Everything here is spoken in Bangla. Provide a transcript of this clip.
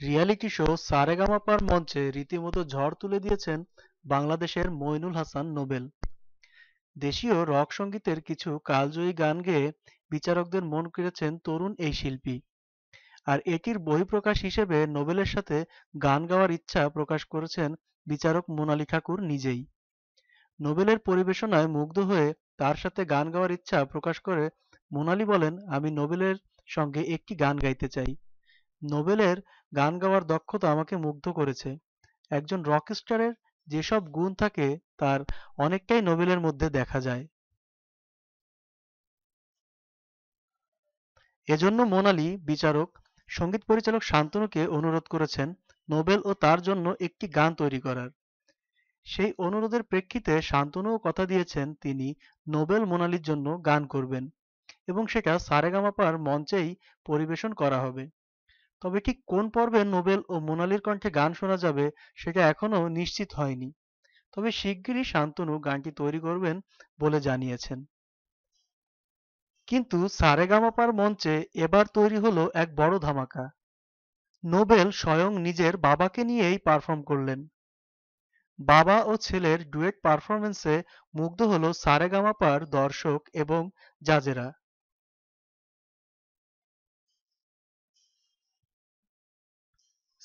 রিয়ালিটি শো সারেগামাপার মঞ্চে রীতিমতো ঝড় তুলে দিয়েছেন বাংলাদেশের মইনুল হাসান নোবেল। দেশীয় রক সঙ্গীতের কিছু কালজয়ী গান গেয়ে বিচারকদের মন কেড়েছেন তরুণ এই শিল্পী। আর এটির বহিঃপ্রকাশ হিসেবে নোবেলের সাথে গান গাওয়ার ইচ্ছা প্রকাশ করেছেন বিচারক মোনালি ঠাকুর নিজেই। নোবেলের পরিবেশনায় মুগ্ধ হয়ে তার সাথে গান গাওয়ার ইচ্ছা প্রকাশ করে মোনালি বলেন, আমি নোবেলের সঙ্গে একটি গান গাইতে চাই। নোবেলের গান গাওয়ার দক্ষতা আমাকে মুগ্ধ করেছে। একজন রকস্টারের যেসব গুণ থাকে, তার অনেকটাই নোবেলের মধ্যে দেখা যায়। এজন্য মোনালি, বিচারক, সংগীত পরিচালক শান্তনুকে অনুরোধ করেছেন নোবেল ও তার জন্য একটি গান তৈরি করার। সেই অনুরোধের প্রেক্ষিতে শান্তনুও কথা দিয়েছেন তিনি নোবেল মোনালির জন্য গান করবেন এবং সেটা সারেগামাপার মঞ্চেই পরিবেশন করা হবে। তবে ঠিক কোন পর্বে নোবেল ও মোনালির কণ্ঠে গান শোনা যাবে সেটা এখনও নিশ্চিত হয়নি। তবে শিগগিরই শান্তনু গানটি তৈরি করবেন বলে জানিয়েছেন। কিন্তু সারেগামাপার মঞ্চে এবার তৈরি হলো এক বড় ধামাকা। নোবেল স্বয়ং নিজের বাবাকে নিয়েই পারফর্ম করলেন। বাবা ও ছেলের ডুয়েট পারফরমেন্সে মুগ্ধ হলো সারেগামাপার দর্শক এবং জাজেরা।